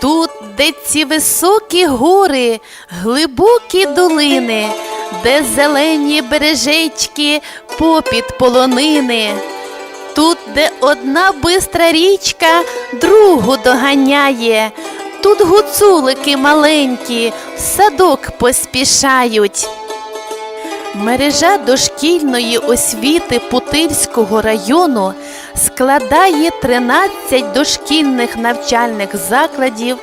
Тут, де ці високі гори, глибокі долини, де зелені бережечки попід полонини. Тут, де одна бистра річка другу доганяє, тут гуцулики маленькі в садок поспішають. Мережа дошкільної освіти Путильського району складає 13 дошкільних навчальних закладів,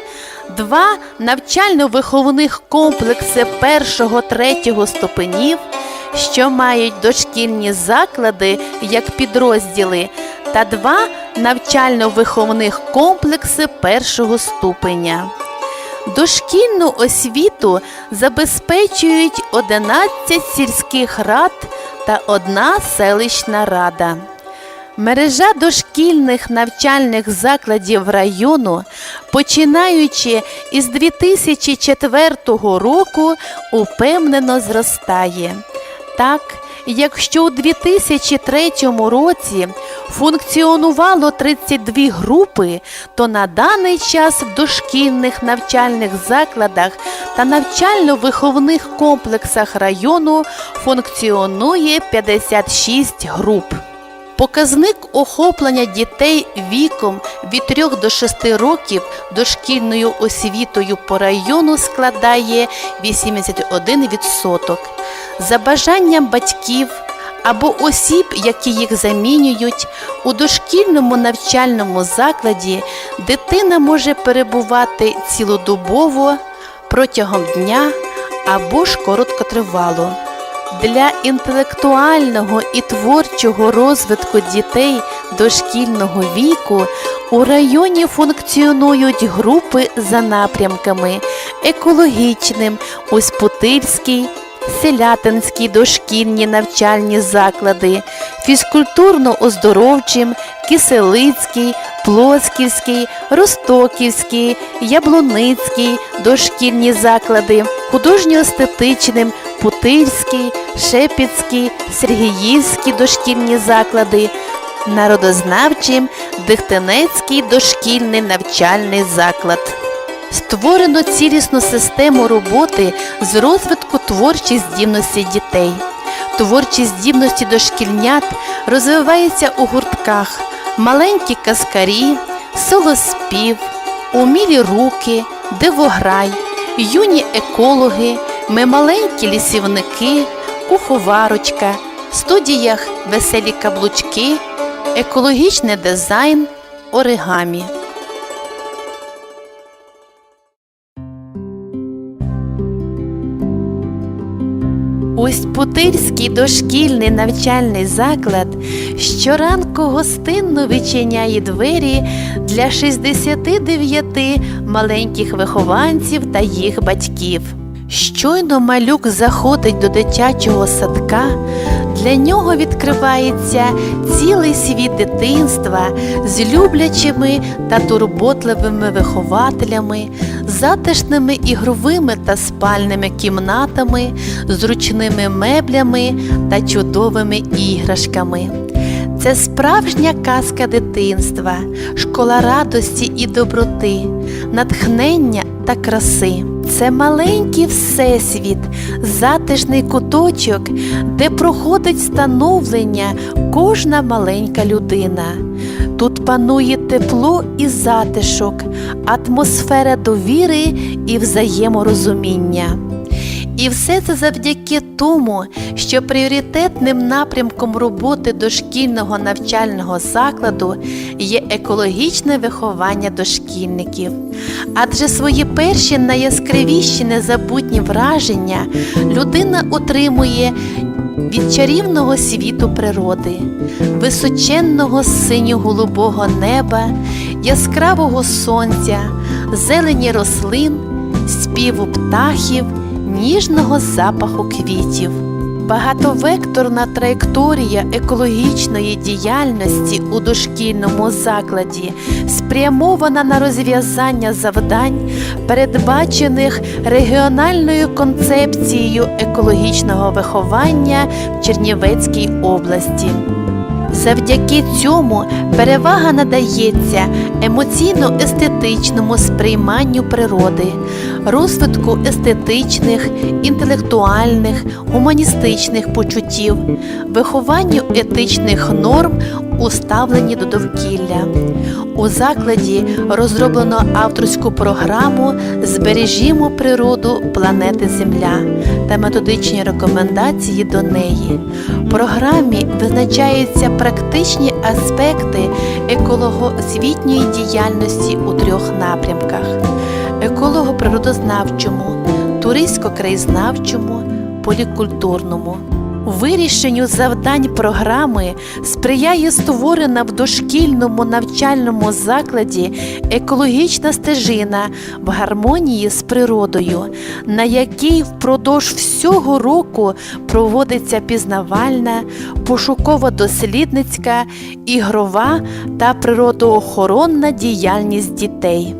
два навчально-виховних комплекси першого-третього ступенів, що мають дошкільні заклади як підрозділи, та два навчально-виховних комплекси першого ступеня. Дошкільну освіту забезпечують 11 сільських рад та одна селищна рада. Мережа дошкільних навчальних закладів району, починаючи із 2004 року, упевнено зростає. Так, якщо у 2003 році функціонувало 32 групи, то на даний час в дошкільних навчальних закладах та навчально-виховних комплексах району функціонує 56 груп. Показник охоплення дітей віком від 3 до 6 років дошкільною освітою по району складає 81%. За бажанням батьків або осіб, які їх замінюють, у дошкільному навчальному закладі дитина може перебувати цілодобово протягом дня або ж короткотривало. Для інтелектуального і творчого розвитку дітей дошкільного віку у районі функціонують групи за напрямками екологічним, Ось-Путильський, селятинські дошкільні навчальні заклади, фізкультурно-оздоровчим, Киселицький, Плосківський, Ростоківський, Яблуницький дошкільні заклади, художньо-естетичним, Путильський, Шепіцький, Сергіївські дошкільні заклади, народознавчим, Дихтенецький дошкільний навчальний заклад. Створено цілісну систему роботи з розвитку творчих здібностей дітей. Творчі здібності дошкільнят розвиваються у гуртках маленькі каскарі, солоспів, умілі руки, дивограй, юні екологи, ми маленькі лісівники, куховарочка, студіях веселі каблучки, екологічний дизайн, оригамі. Ось Путильський дошкільний навчальний заклад щоранку гостинно відчиняє двері для 69 маленьких вихованців та їх батьків. Щойно малюк заходить до дитячого садка, для нього відкривається цілий світ дитинства з люблячими та турботливими вихователями, затишними ігровими та спальними кімнатами, зручними меблями та чудовими іграшками. Це справжня казка дитинства, школа радості і доброти, натхнення та краси. Це маленький всесвіт, затишний куточок, де проходить становлення кожна маленька людина. Тут панує тепло і затишок, атмосфера довіри і взаєморозуміння. І все це завдяки тому, що пріоритетним напрямком роботи дошкільного навчального закладу є екологічне виховання дошкільників. Адже свої перші найяскравіші незабутні враження людина отримує від чарівного світу природи, височенного синьо-голубого неба, яскравого сонця, зелені рослин, співу птахів ніжного запаху квітів. Багатовекторна траєкторія екологічної діяльності у дошкільному закладі спрямована на розв'язання завдань, передбачених регіональною концепцією екологічного виховання в Чернівецькій області. Завдяки цьому перевага надається емоційно-естетичному сприйманню природи, розвитку естетичних, інтелектуальних, гуманістичних почуттів, вихованню етичних норм у ставленні до довкілля. У закладі розроблено авторську програму Збережімо природу планети Земля та методичні рекомендації до неї. Програмі визначаються практичні аспекти екологоосвітньої діяльності у трьох напрямках: еколого-природознавчому, туристсько-краєзнавчому, полікультурному. Вирішенню завдань програми сприяє створена в дошкільному навчальному закладі екологічна стежина в гармонії з природою, на якій впродовж всього року проводиться пізнавальна, пошуково-дослідницька, ігрова та природоохоронна діяльність дітей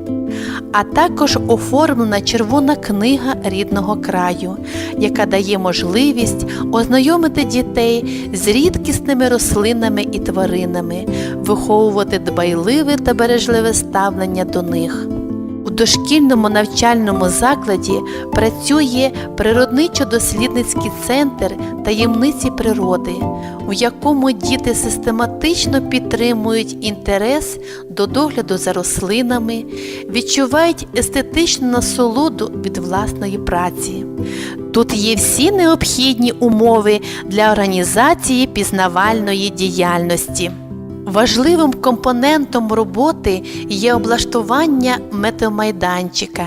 а також оформлена червона книга рідного краю, яка дає можливість ознайомити дітей з рідкісними рослинами і тваринами, виховувати дбайливе та бережливе ставлення до них. Дошкільному навчальному закладі працює природничо-дослідницький центр таємниці природи, у якому діти систематично підтримують інтерес до догляду за рослинами, відчувають естетичну насолоду від власної праці. Тут є всі необхідні умови для організації пізнавальної діяльності. Важливим компонентом роботи є облаштування метеомайданчика.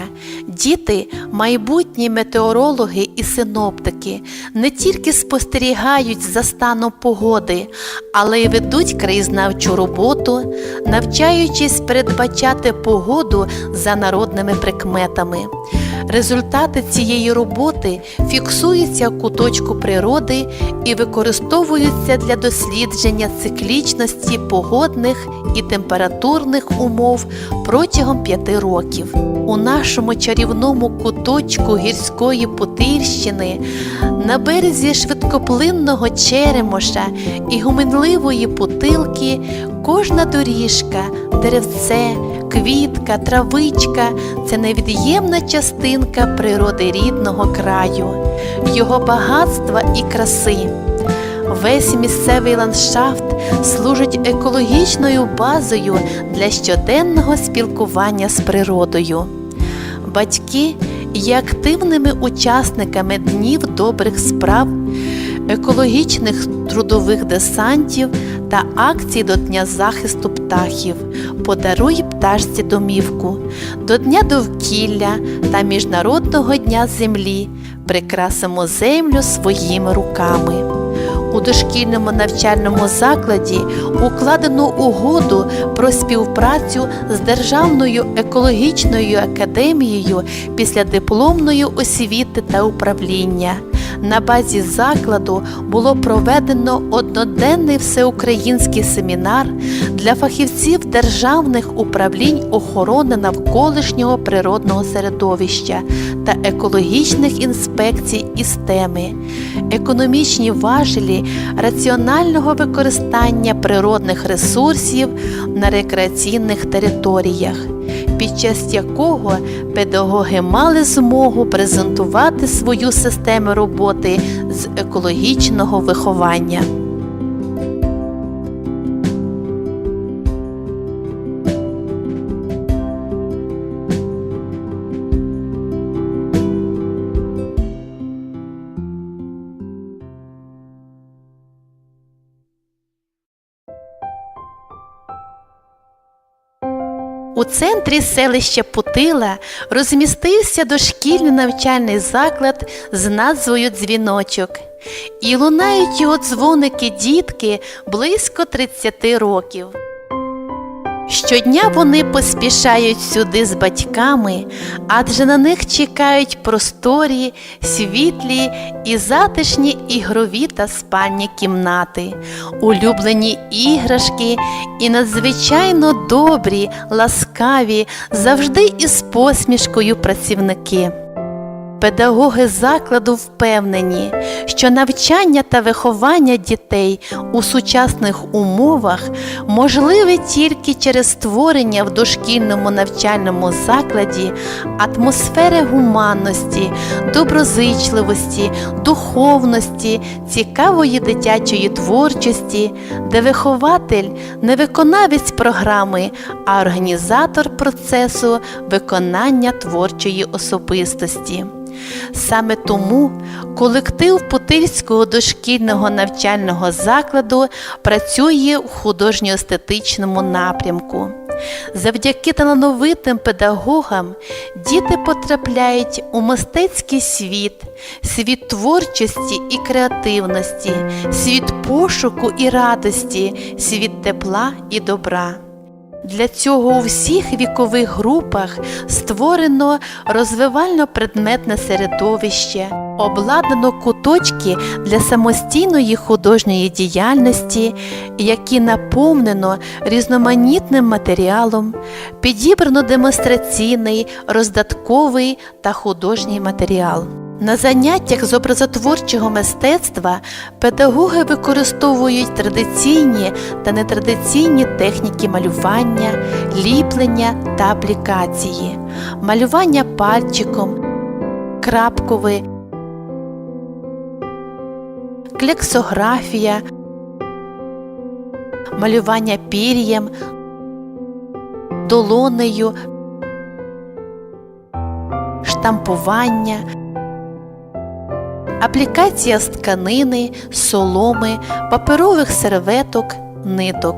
Діти, майбутні метеорологи і синоптики, не тільки спостерігають за станом погоди, але й ведуть краєзнавчу роботу, навчаючись передбачати погоду за народними прикметами. Результати цієї роботи фіксуються в куточку природи і використовуються для дослідження циклічності погодних і температурних умов протягом п'яти років. У нашому чарівному куточку гірської Путильщини на березі швидкоплинного черемоша і гуминливої путилки кожна доріжка, деревце, квітка, травичка це невід'ємна частинка природи рідного краю, його багатства і краси. Весь місцевий ландшафт служить екологічною базою для щоденного спілкування з природою. Батьки є активними учасниками днів добрих справ, екологічних трудових десантів та акцій до Дня захисту птахів, подаруй пташці домівку, до Дня довкілля та Міжнародного дня землі прикрасимо землю своїми руками. У дошкільному навчальному закладі укладено угоду про співпрацю з Державною екологічною академією після дипломної освіти та управління. На базі закладу було проведено одноденний всеукраїнський семінар для фахівців державних управлінь охорони навколишнього природного середовища та екологічних інспекцій із теми, економічні важелі раціонального використання природних ресурсів на рекреаційних територіях під час якого педагоги мали змогу презентувати свою систему роботи з екологічного виховання. У центрі селища Путила розмістився дошкільний навчальний заклад з назвою Дзвіночок. І лунають його дзвоники дітки близько 30 років. Щодня вони поспішають сюди з батьками, адже на них чекають просторі, світлі і затишні ігрові та спальні кімнати, улюблені іграшки і надзвичайно добрі, ласкаві, завжди із посмішкою працівники. Педагоги закладу впевнені, що навчання та виховання дітей у сучасних умовах можливе тільки через створення в дошкільному навчальному закладі атмосфери гуманності, доброзичливості, духовності, цікавої дитячої творчості, де вихователь не виконавець програми, а організатор процесу виконання творчої особистості. Саме тому колектив Путильського дошкільного навчального закладу працює в художньо-естетичному напрямку. Завдяки талановитим педагогам діти потрапляють у мистецький світ, світ творчості і креативності, світ пошуку і радості, світ тепла і добра. Для цього у всіх вікових групах створено розвивально-предметне середовище, обладнано куточки для самостійної художньої діяльності, які наповнено різноманітним матеріалом, підібрано демонстраційний, роздатковий та художній матеріал. На заняттях з образотворчого мистецтва педагоги використовують традиційні та нетрадиційні техніки малювання, ліплення та аплікації, малювання пальчиком, крапкове, клексографія, малювання пір'ям, долонею, штампування аплікація з тканини, соломи, паперових серветок, ниток.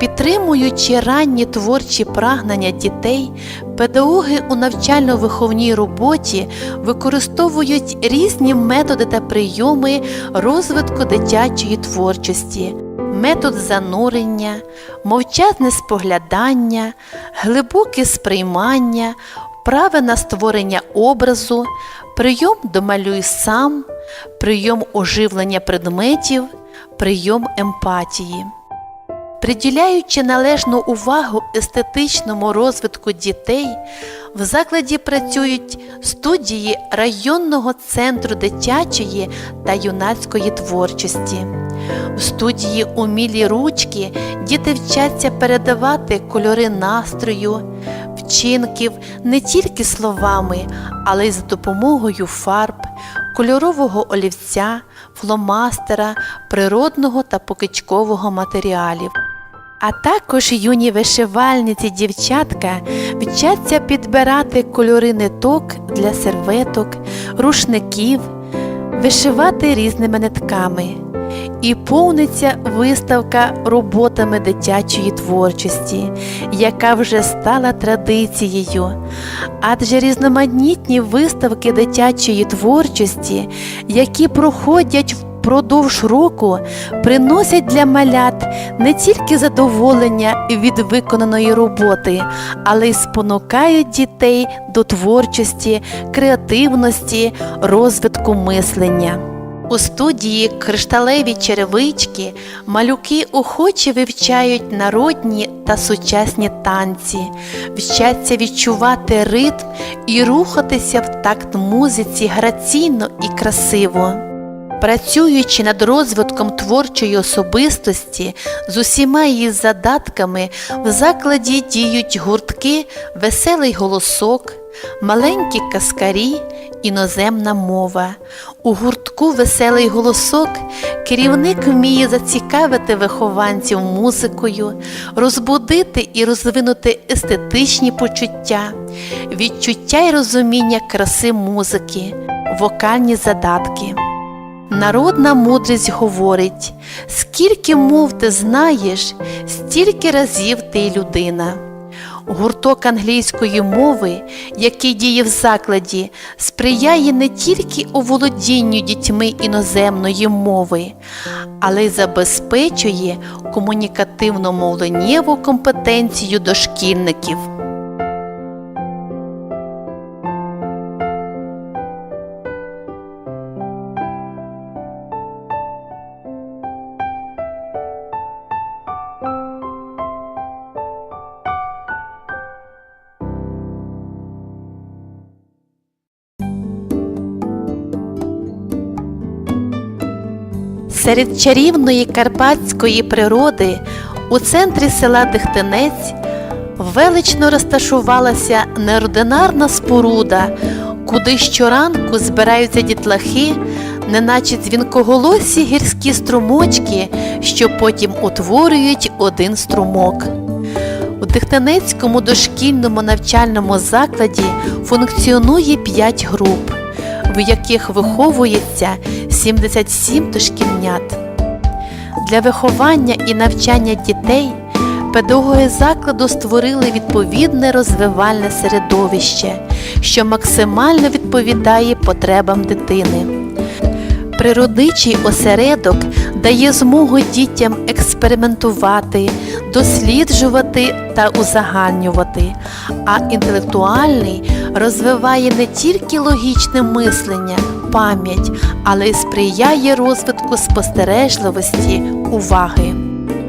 Підтримуючи ранні творчі прагнення дітей, педагоги у навчально-виховній роботі використовують різні методи та прийоми розвитку дитячої творчості, метод занурення, мовчазне споглядання, глибоке сприймання, вправи на створення образу, прийом домалюй сам, прийом оживлення предметів, прийом емпатії. Приділяючи належну увагу естетичному розвитку дітей, в закладі працюють студії районного центру дитячої та юнацької творчості. В студії умілі ручки діти вчаться передавати кольори настрою, вчинків не тільки словами, але й за допомогою фарб, кольорового олівця, фломастера, природного та покичкового матеріалів. А також юні вишивальниці дівчатка вчаться підбирати кольори ниток для серветок, рушників, вишивати різними нитками. І повниться виставка роботами дитячої творчості, яка вже стала традицією. Адже різноманітні виставки дитячої творчості, які проходять впродовж року, приносять для малят не тільки задоволення від виконаної роботи, але й спонукають дітей до творчості, креативності, розвитку мислення. У студії кришталеві черевички малюки охоче вивчають народні та сучасні танці, вчаться відчувати ритм і рухатися в такт музиці граційно і красиво. Працюючи над розвитком творчої особистості з усіма її задатками, в закладі діють гуртки, веселий голосок, маленькі каскарі, іноземна мова. У гуртку Веселий голосок керівник вміє зацікавити вихованців музикою, розбудити і розвинути естетичні почуття, відчуття і розуміння краси музики, вокальні задатки. Народна мудрість говорить, скільки мов ти знаєш, стільки разів ти людина. Гурток англійської мови, який діє в закладі, сприяє не тільки оволодінню дітьми іноземної мови, але й забезпечує комунікативно-мовленнєву компетенцію дошкільників. Серед чарівної карпатської природи у центрі села Дихтинець велично розташувалася неординарна споруда, куди щоранку збираються дітлахи, неначе дзвінкоголосі гірські струмочки, що потім утворюють один струмок. У Дихтенецькому дошкільному навчальному закладі функціонує 5 груп, в яких виховується 77 дошкільнят. Для виховання і навчання дітей педагоги закладу створили відповідне розвивальне середовище, що максимально відповідає потребам дитини. Природничий осередок дає змогу дітям експериментувати, досліджувати та узагальнювати, а інтелектуальний розвиває не тільки логічне мислення, пам'ять, але й сприяє розвитку спостережливості, уваги.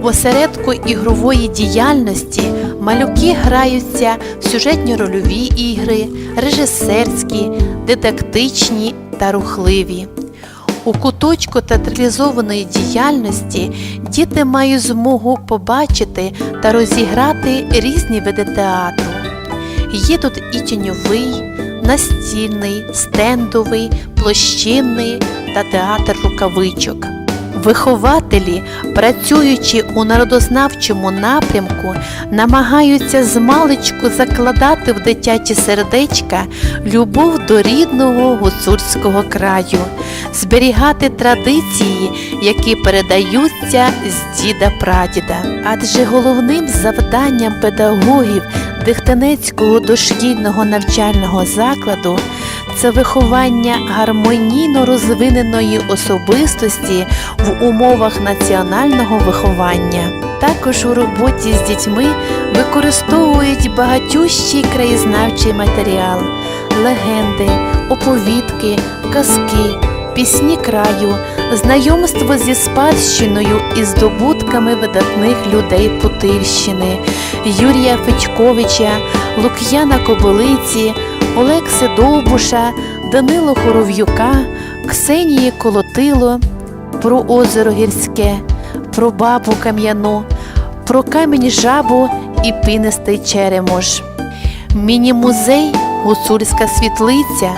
В осередку ігрової діяльності малюки граються в сюжетні рольові ігри, режисерські, дидактичні та рухливі. У куточку театралізованої діяльності діти мають змогу побачити та розіграти різні види театру. Є тут і тіньовий, настільний, стендовий, площинний та театр рукавичок. Вихователі, працюючи у народознавчому напрямку, намагаються змалечку закладати в дитячі сердечка любов до рідного гуцульського краю, зберігати традиції, які передаються з діда прадіда. Адже головним завданням педагогів Дихтенецького дошкільного навчального закладу це виховання гармонійно розвиненої особистості в умовах національного виховання. Також у роботі з дітьми використовують багатющий краєзнавчий матеріал, легенди, оповідки, казки, пісні краю, знайомство зі спадщиною і здобутками видатних людей Путильщини, Юрія Федьковича, Лук'яна Кобилиці, Олекси Довбуша, Данило Хоров'юка, Ксенії Колотило, про озеро Гірське, про бабу Кам'яну, про камінь жабу і пинистий черемош. Міні-музей Гуцульська світлиця,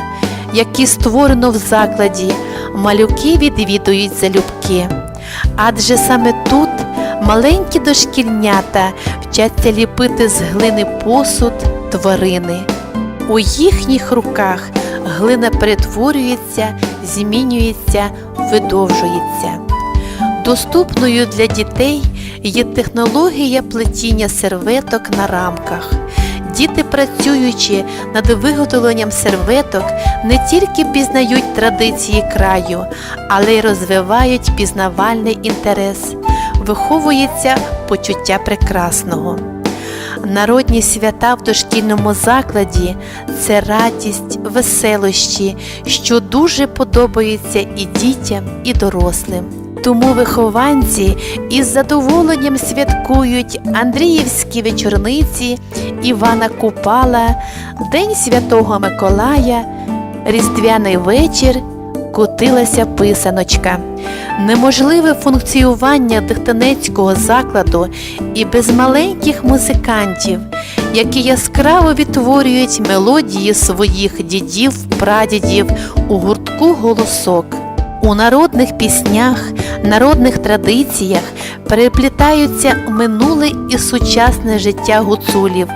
який створено в закладі, малюки відвідують залюбки. Адже саме тут маленькі дошкільнята вчаться ліпити з глини посуд тварини. У їхніх руках глина перетворюється, змінюється, видовжується. Доступною для дітей є технологія плетіння серветок на рамках. Діти, працюючи над виготовленням серветок, не тільки пізнають традиції краю, але й розвивають пізнавальний інтерес, виховується почуття прекрасного. Народні свята в дошкільному закладі це радість, веселощі, що дуже подобаються і дітям, і дорослим. Тому вихованці із задоволенням святкують Андріївські вечорниці, Івана Купала, День Святого Миколая, Різдвяний вечір, котилася писаночка. Неможливе функціонування Дихтенецького закладу і без маленьких музикантів, які яскраво відтворюють мелодії своїх дідів, прадідів у гуртку голосок. У народних піснях, народних традиціях переплітаються минуле і сучасне життя гуцулів.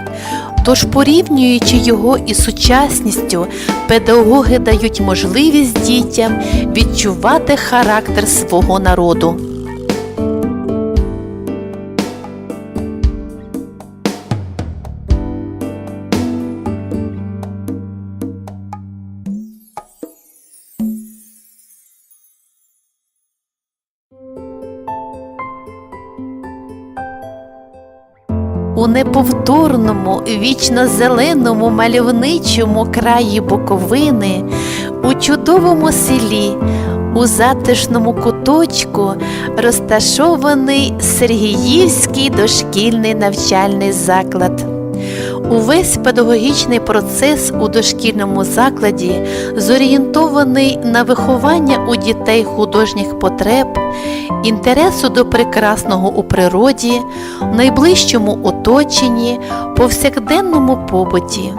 Тож, порівнюючи його із сучасністю, педагоги дають можливість дітям відчувати характер свого народу. Неповторному, вічно зеленому мальовничому краї Буковини, у чудовому селі, у затишному куточку розташований Сергіївський дошкільний навчальний заклад. Увесь педагогічний процес у дошкільному закладі зорієнтований на виховання у дітей художніх потреб, інтересу до прекрасного у природі, найближчому оточенні, повсякденному побуті.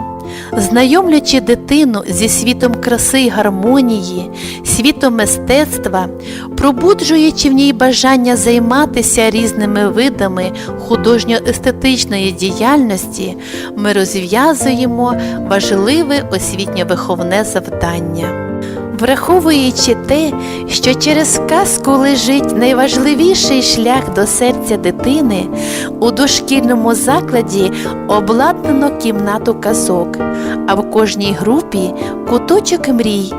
Знайомлячи дитину зі світом краси й гармонії, світом мистецтва, пробуджуючи в ній бажання займатися різними видами художньо-естетичної діяльності, ми розв'язуємо важливе освітньо-виховне завдання. Враховуючи те, що через казку лежить найважливіший шлях до серця дитини, у дошкільному закладі обладнано кімнату казок, а в кожній групі куточок мрій,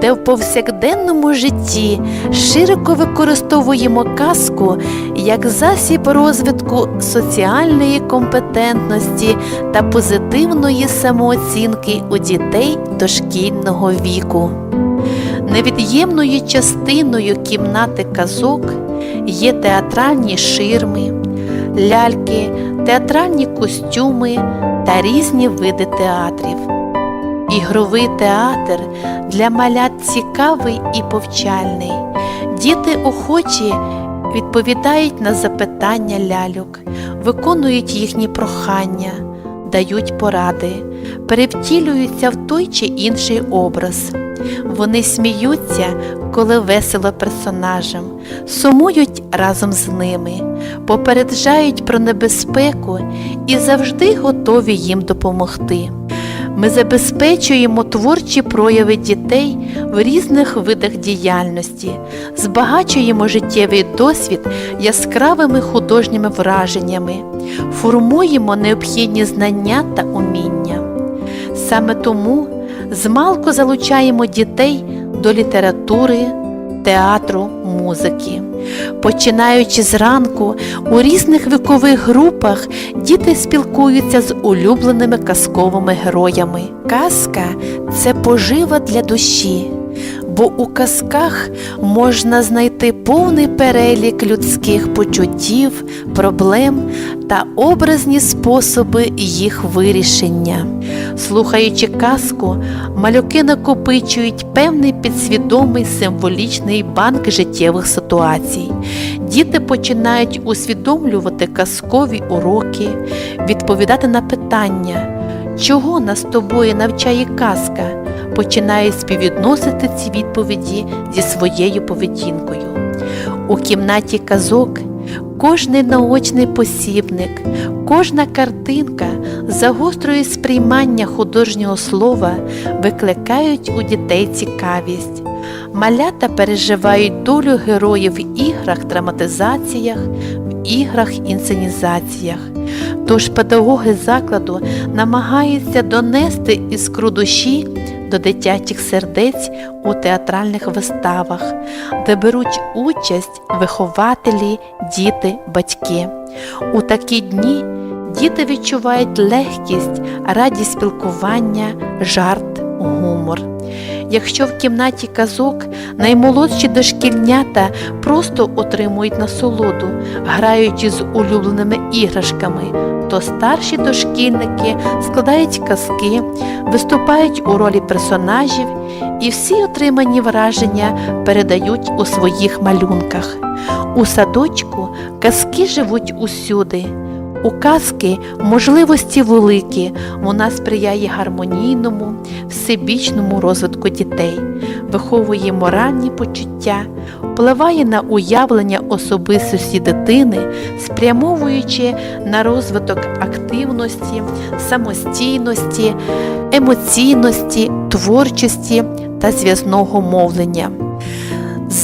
де в повсякденному житті широко використовуємо казку як засіб розвитку соціальної компетентності та позитивної самооцінки у дітей дошкільного віку. Невід'ємною частиною кімнати казок є театральні ширми, ляльки, театральні костюми та різні види театрів. Ігровий театр для малят цікавий і повчальний. Діти охочі відповідають на запитання ляльок, виконують їхні прохання, дають поради, перевтілюються в той чи інший образ. Вони сміються, коли весело персонажам, сумують разом з ними, попереджають про небезпеку і завжди готові їм допомогти. Ми забезпечуємо творчі прояви дітей в різних видах діяльності, збагачуємо життєвий досвід яскравими художніми враженнями, формуємо необхідні знання та уміння. Саме тому змалку залучаємо дітей до літератури, театру, музики. Починаючи зранку, у різних вікових групах діти спілкуються з улюбленими казковими героями. Казка це пожива для душі, бо у казках можна знайти повний перелік людських почуттів, проблем та образні способи їх вирішення. Слухаючи казку, малюки накопичують певний підсвідомий символічний банк життєвих ситуацій. Діти починають усвідомлювати казкові уроки, відповідати на питання, чого нас тобою навчає казка, починають співвідносити ці відповіді зі своєю поведінкою. У кімнаті казок кожний наочний посібник, кожна картинка загострює сприймання художнього слова, викликають у дітей цікавість. Малята переживають долю героїв в іграх, драматизаціях, в іграх, інсценізаціях. Тож педагоги закладу намагаються донести іскру душі до дитячих сердець у театральних виставах, де беруть участь вихователі, діти, батьки. У такі дні діти відчувають легкість, радість спілкування, жарт, гумор. Якщо в кімнаті казок наймолодші дошкільнята просто отримують насолоду, граючи з улюбленими іграшками, то старші дошкільники складають казки, виступають у ролі персонажів і всі отримані враження передають у своїх малюнках. У садочку казки живуть усюди. У казки можливості великі, вона сприяє гармонійному, всебічному розвитку дітей, виховує моральні почуття, впливає на уявлення особистості дитини, спрямовуючи на розвиток активності, самостійності, емоційності, творчості та зв'язного мовлення.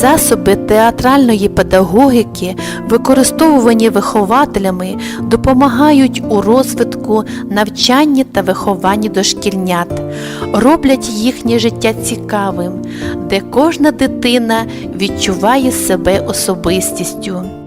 Засоби театральної педагогіки, використовувані вихователями, допомагають у розвитку, навчанні та вихованні дошкільнят, роблять їхнє життя цікавим, де кожна дитина відчуває себе особистістю.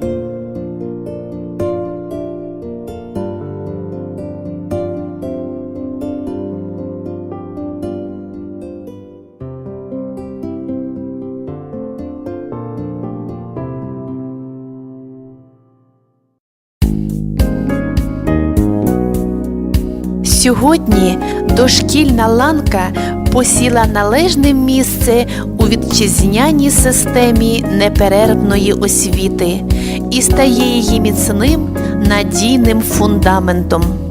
Сьогодні дошкільна ланка посіла належне місце у вітчизняній системі неперервної освіти і стає її міцним надійним фундаментом.